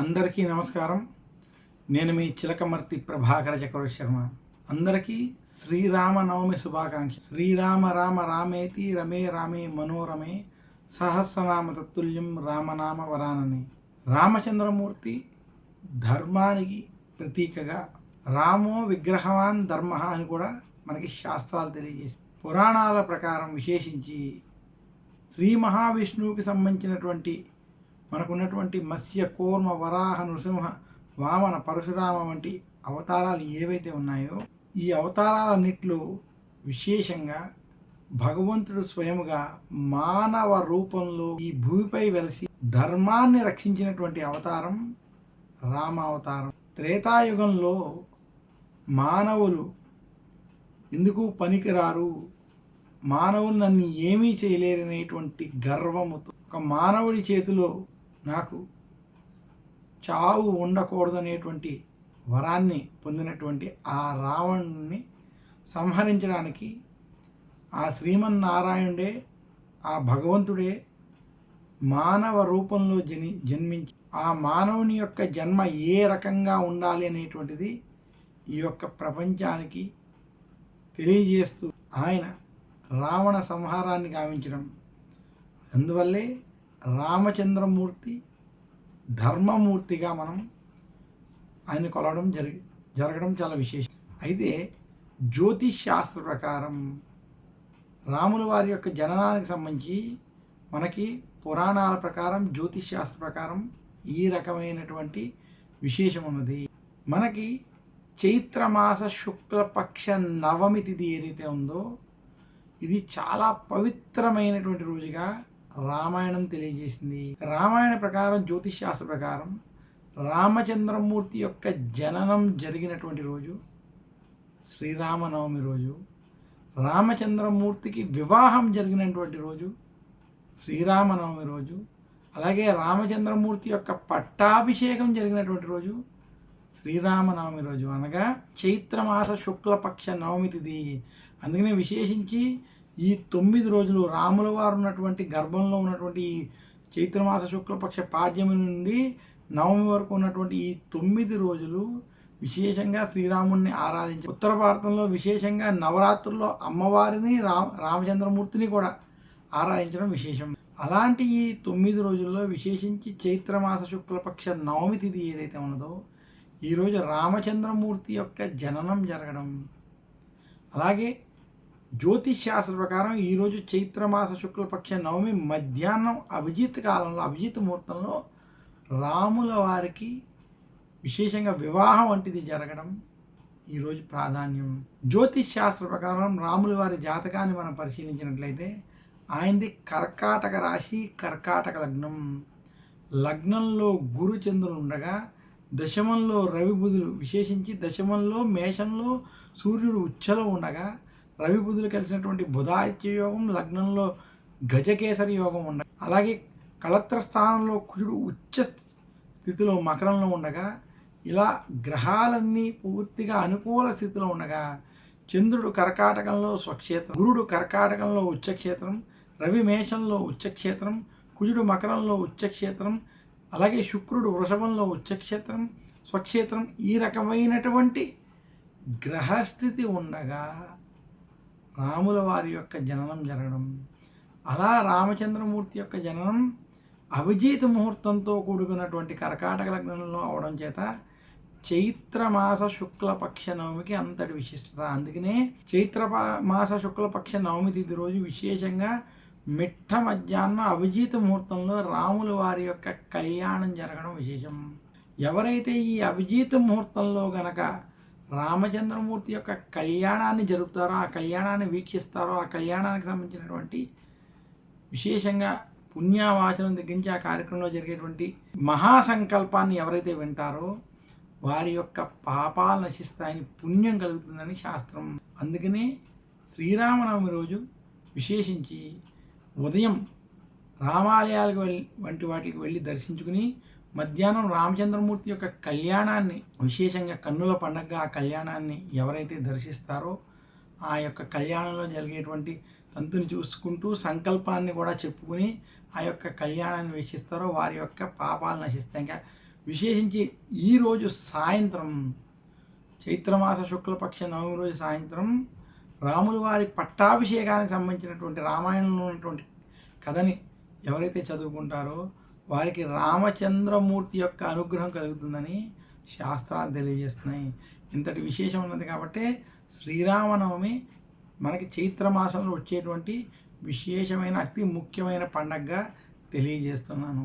అందరికీ నమస్కారం. నేను మీ చిలకమర్తి ప్రభాకర చక్రవర్తి శర్మ. అందరికీ శ్రీరామనవమి శుభాకాంక్ష శ్రీరామ రామ రామేతి రమే రామే మనోరమే సహస్రనామ తత్తుల్యం రామనామ వరానని. రామచంద్రమూర్తి ధర్మానికి ప్రతీకగా రామో విగ్రహవాన్ ధర్మ అని కూడా మనకి శాస్త్రాలు తెలియజేసి పురాణాల ప్రకారం విశేషించి శ్రీ మహావిష్ణువుకి సంబంధించినటువంటి మనకున్నటువంటి మత్స్య కూర్మ వరాహ నృసింహ వామన పరశురామ వంటి అవతారాలు ఏవైతే ఉన్నాయో ఈ అవతారాలన్నిట్లో విశేషంగా భగవంతుడు స్వయముగా మానవ రూపంలో ఈ భూమిపై వెలిసి ధర్మాన్ని రక్షించినటువంటి అవతారం రామ అవతారం త్రేతాయుగంలో మానవులు ఎందుకు పనికిరారు? మానవులు నన్ను ఏమీ చేయలేరనేటువంటి గర్వముతో ఒక మానవుడి చేతిలో నాకు చావు ఉండకూడదనేటువంటి వరాన్ని పొందినటువంటి ఆ రావణుని సంహరించడానికి ఆ శ్రీమన్నారాయణుడే ఆ భగవంతుడే మానవ రూపంలో జని జన్మించి ఆ మానవుని యొక్క జన్మ ఏ రకంగా ఉండాలి అనేటువంటిది ఈ యొక్క ప్రపంచానికి తెలియజేస్తూ ఆయన రావణ సంహారాన్ని గావించడం. అందువల్లే రామచంద్రమూర్తి ధర్మమూర్తిగా మనం ఆయన కొలవడం జరిగి జరగడం చాలా విశేషం. అయితే జ్యోతిష్ శాస్త్ర ప్రకారం రాముల వారి యొక్క జననానికి సంబంధించి మనకి పురాణాల ప్రకారం జ్యోతిష్ శాస్త్ర ప్రకారం ఈ రకమైనటువంటి విశేషం ఉన్నది. మనకి చైత్రమాస శుక్లపక్ష నవమి తిథి ఏదైతే ఉందో ఇది చాలా పవిత్రమైనటువంటి రోజుగా రామాయణం తెలియజేసింది. రామాయణ ప్రకారం జ్యోతిష్ శాస్త్ర ప్రకారం రామచంద్రమూర్తి యొక్క జననం జరిగినటువంటి రోజు శ్రీరామనవమి రోజు రామచంద్రమూర్తికి వివాహం జరిగినటువంటి రోజు శ్రీరామనవమి రోజు అలాగే రామచంద్రమూర్తి యొక్క పట్టాభిషేకం జరిగినటువంటి రోజు శ్రీరామనవమి రోజు అనగా చైత్రమాస శుక్లపక్ష నవమి తిథి. అందుకనే విశేషించి ఈ తొమ్మిది రోజులు రాముల వారు ఉన్నటువంటి గర్భంలో ఉన్నటువంటి ఈ చైత్రమాస శుక్లపక్ష పాడ్యమి నుండి నవమి వరకు ఉన్నటువంటి ఈ తొమ్మిది రోజులు విశేషంగా శ్రీరాముణ్ణి ఆరాధించి ఉత్తర భారతంలో విశేషంగా నవరాత్రుల్లో అమ్మవారిని రామ రామచంద్రమూర్తిని కూడా ఆరాధించడం విశేషం. అలాంటి ఈ తొమ్మిది రోజుల్లో విశేషించి చైత్రమాస శుక్లపక్ష నవమి తిథి ఏదైతే ఉన్నదో ఈరోజు రామచంద్రమూర్తి యొక్క జననం జరగడం. అలాగే జ్యోతిష్ శాస్త్ర ప్రకారం ఈరోజు చైత్రమాస శుక్లపక్ష నవమి మధ్యాహ్నం అభిజిత్ కాలంలో అభిజిత్ ముహూర్తంలో రాముల వారికి విశేషంగా వివాహం వంటిది జరగడం ఈరోజు ప్రాధాన్యం. జ్యోతిష్ శాస్త్ర ప్రకారం రాముల వారి జాతకాన్ని మనం పరిశీలించినట్లయితే ఆయనది కర్కాటక రాశి కర్కాటక లగ్నం. లగ్నంలో గురు చంద్రులు ఉండగా దశమంలో రవి బుధులు విశేషించి దశమంలో మేషంలో సూర్యుడు ఉచ్చలో ఉండగా రవి బుధులు కలిసినటువంటి బుధాదిత్య యోగం లగ్నంలో గజకేసరి యోగం ఉండగా అలాగే కళత్ర స్థానంలో కుజుడు ఉచ్చ స్థితిలో మకరంలో ఉండగా ఇలా గ్రహాలన్నీ పూర్తిగా అనుకూల స్థితిలో ఉండగా చంద్రుడు కర్కాటకంలో స్వక్షేత్రం గురుడు కర్కాటకంలో ఉచ్చక్షేత్రం రవి మేషంలో ఉచ్చక్షేత్రం కుజుడు మకరంలో ఉచ్చక్షేత్రం అలాగే శుక్రుడు వృషభంలో ఉచ్చక్షేత్రం స్వక్షేత్రం ఈ రకమైనటువంటి గ్రహస్థితి ఉండగా రాముల వారి యొక్క జననం జరగడం అలా రామచంద్రమూర్తి యొక్క జననం అవిజీత ముహూర్తంతో కూడుకున్నటువంటి కర్కాటక లగ్నంలో అవడం చేత చైత్రమాస శుక్లపక్ష నవమికి అంతటి విశిష్టత. అందుకనే చైత్ర మాస శుక్లపక్ష నవమి తిథి రోజు విశేషంగా మిట్ట మధ్యాహ్నం అభిజిత్ ముహూర్తంలో రాముల వారి యొక్క కళ్యాణం జరగడం విశేషం. ఎవరైతే ఈ అవిజీత ముహూర్తంలో గనక రామచంద్రమూర్తి యొక్క కళ్యాణాన్ని జరుపుతారో ఆ కళ్యాణాన్ని వీక్షిస్తారో ఆ కళ్యాణానికి సంబంధించినటువంటి విశేషంగా పుణ్యవాచనం దగ్గర నుంచి ఆ కార్యక్రమంలో జరిగేటువంటి మహాసంకల్పాన్ని ఎవరైతే వింటారో వారి యొక్క పాపాలు నశిస్తాయని పుణ్యం కలుగుతుందని శాస్త్రం అందుకనే శ్రీరామనవమి రోజు విశేషించి ఉదయం రామాలయాలకు వెళ్ళి వంటి వాటికి వెళ్ళి దర్శించుకుని మధ్యాహ్నం రామచంద్రమూర్తి యొక్క కళ్యాణాన్ని విశేషంగా కన్నుల పండగగా ఆ కళ్యాణాన్ని ఎవరైతే దర్శిస్తారో ఆ యొక్క కళ్యాణంలో జరిగేటువంటి తంతుని చూసుకుంటూ సంకల్పాన్ని కూడా చెప్పుకుని ఆ యొక్క కళ్యాణాన్ని వీక్షిస్తారో వారి యొక్క పాపాలు నశిస్తాయి. ఇంకా విశేషించి ఈరోజు సాయంత్రం చైత్రమాస శుక్లపక్ష నవమి రోజు సాయంత్రం రాములు వారి పట్టాభిషేకానికి సంబంధించినటువంటి రామాయణంలో ఉన్నటువంటి కథని ఎవరైతే చదువుకుంటారో వారికి రామచంద్రమూర్తి యొక్క అనుగ్రహం కలుగుతుందని శాస్త్రాలు తెలియజేస్తున్నాయి. ఇంతటి విశేషం ఉన్నది కాబట్టి శ్రీరామనవమి మనకి చైత్ర మాసంలో వచ్చేటువంటి విశేషమైన అతి ముఖ్యమైన పండగగా తెలియజేస్తున్నాను.